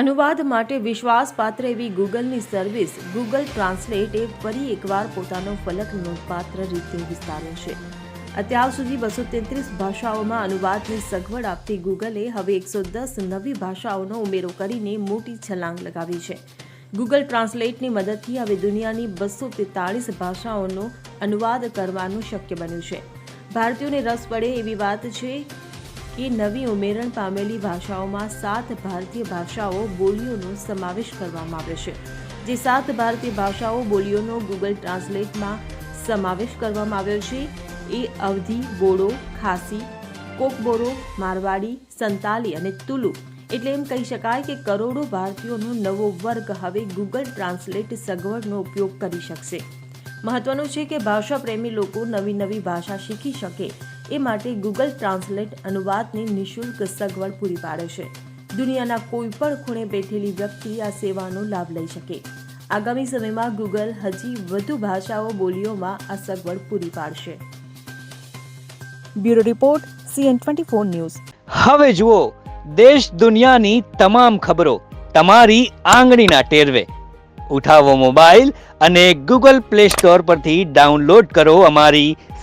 અનુવાદ માટે વિશ્વાસપાત્ર એવી ગૂગલની સર્વિસ ગૂગલ ટ્રાન્સલેટે ફરી એકવાર પોતાનો ફલક નોંધપાત્ર રીતે વિસ્તાર્યો છે. અત્યાર સુધી બસો તેત્રીસ ભાષાઓમાં અનુવાદની સગવડ આપતી ગૂગલે હવે એકસો દસ નવી ભાષાઓનો ઉમેરો કરીને મોટી છલાંગ લગાવી છે. ગૂગલ ટ્રાન્સલેટની મદદથી હવે દુનિયાની બસો તેતાળીસ ભાષાઓનો અનુવાદ કરવાનું શક્ય બન્યું છે. ભારતીયોને રસ પડે એવી વાત છે કે નવી ઉમેરણ પામેલી ભાષાઓમાં સાત ભારતીય ભાષાઓ બોલીઓનો સમાવેશ કરવામાં આવ્યો છે. જે સાત ભારતીય ભાષાઓ બોલીઓનો ગૂગલ ટ્રાન્સલેટમાં સમાવેશ કરવામાં આવ્યો છે. એ અવધી, બોડો, ખાસી કોકબોરો મારવાડી, સંતાલી અને તુલુ. એટલે એમ કહી શકાય કે કરોડો ભારતીયોનો નવો વર્ગ હવે ગૂગલ ટ્રાન્સલેટ સગવડનો ઉપયોગ કરી શકશે. મહત્વનું છે કે ભાષા પ્રેમી લોકો નવી નવી ભાષા શીખી શકે. એ માટે ગૂગલ ટ્રાન્સલેટ અનુવાદની નિઃશુલ્ક સગવડ પૂરી પાડે છે. દુનિયાના કોઈ પણ ખૂણે બેઠેલી વ્યક્તિ આ સેવાનો લાભ લઈ શકે. આગામી સમયમાં ગૂગલ હજી વધુ ભાષાઓ બોલીઓમાં આ સગવડ પૂરી પાડશે. Bureau report CN twenty four news. હવે જુઓ, દેશ દુનિયાની તમામ ખબરો તમારી આંગળીના ટેરવે. ઉઠાવો મોબાઈલ અને ગૂગલ પ્લે સ્ટોર પરથી ડાઉનલોડ કરો અમારી